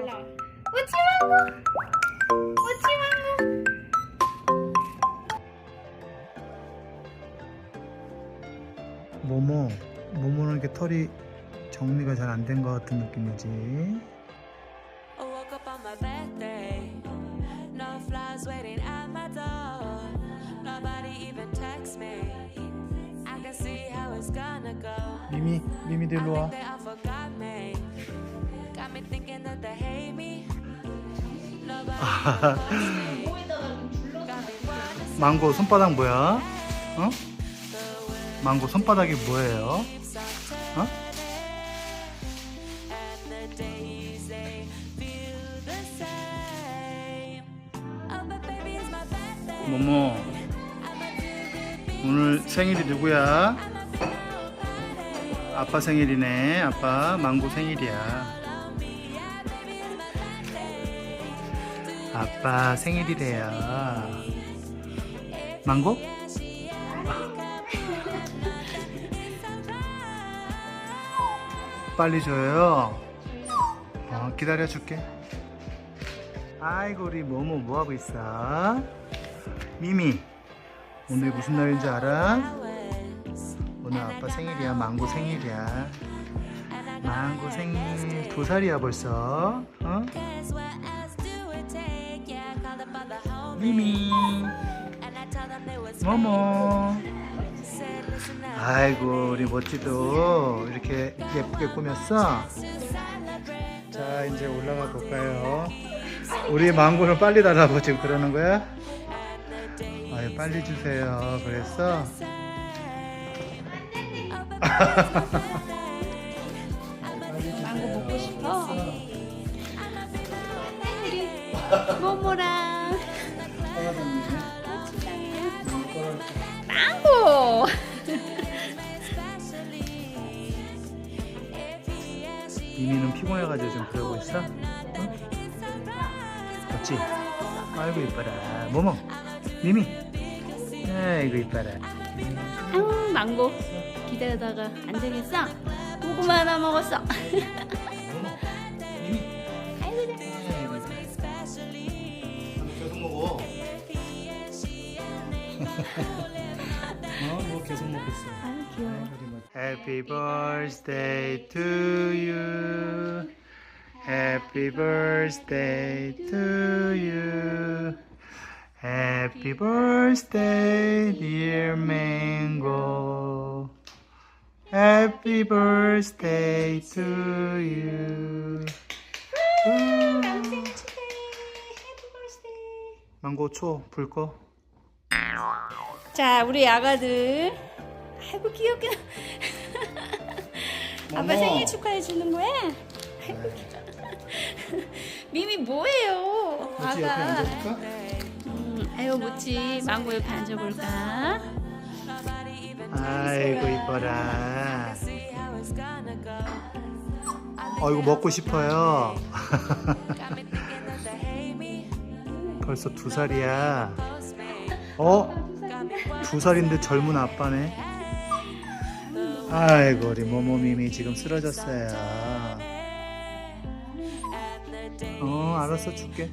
웃지 말고 웃지 말고 모모 모모는 이렇게 털이 정리가 잘 안 된 것 같은 느낌이지 I woke up on my birthday. No flies waiting at my door. Nobody even texts me. I can see how it's gonna go. 미미 미미도 I 일로 와 think they all forgot me. 망고 손바닥 뭐야? 어? 망고 손바닥이 뭐예요? 어? Oh. 모모 오늘 생일이 누구야? 아빠 생일이네 아빠 망고 생일이야 아빠 생일이래요 망고? 빨리 줘요 어, 기다려줄게 아이고 우리 모모 뭐하고 있어? 미미 오늘 무슨 날인지 알아? 오늘 아빠 생일이야 망고 생일이야 망고 생일 두 살이야 벌써 어? 미미 up. 아이고 우리 멋지도 이렇게 예쁘게 꾸몄어? 자 이제 올라가 볼까요? 우리 망고는 빨리 달라고 지금 그러는 거야? 아유 빨리 주세요. 그랬어? 모모랑 망고. 미미는 피곤해가지고 지금 그러고 있어? 응? 그렇지? 아이고 이뻐라. 모모 미미. 아이고 이뻐라. 아우 망고. 기다리다가 안 되겠어? 고구마 하나 먹었어. 모모 미미 계속 먹고 있어 아유 귀여워 Happy birthday to you. Happy birthday to you. Happy birthday, dear Mango. Happy birthday to you. 망고 초, 불 꺼. 자 우리 아가들 아이고 귀엽게 아빠. 생일 축하해 주는 거야? 아이고 귀여워 미미 뭐예요 뭐지, 옆에 아가 앉아볼까? 음, 아유 뭐지 망고 옆에 앉아볼까 아이고, 이뻐라. 어, 이거 먹고 싶어요. 벌써 두 살이야. 어? 두 살인데 젊은 아빠네. 아이고 우리 모모님이 지금 쓰러졌어요. 어 알았어 줄게.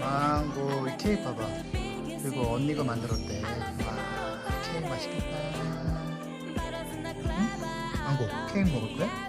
망고 이 케이크 봐봐. 그리고 언니가 만들었대. 와 케이크 맛있겠다. 응? 망고 케이크 먹을 거야?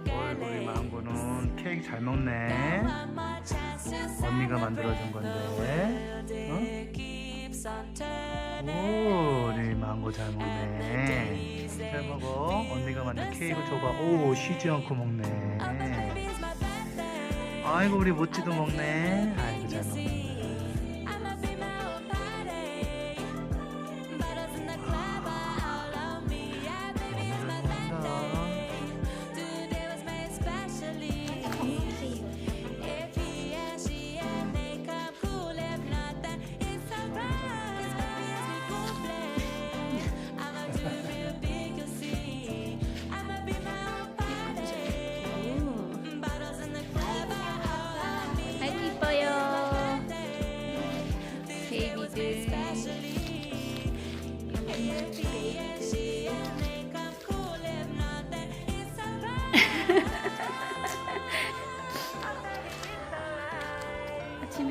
케이크 잘 먹네. 언니가 만들어준 건데. turning. 오, 우리 망고 잘 먹네. 잘 먹어. 언니가 만든 케이크 줘봐. 오, 쉬지 않고 먹네. 아이고, 우리 모찌도 먹네. 아이고, 잘 아침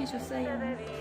에 줬어요.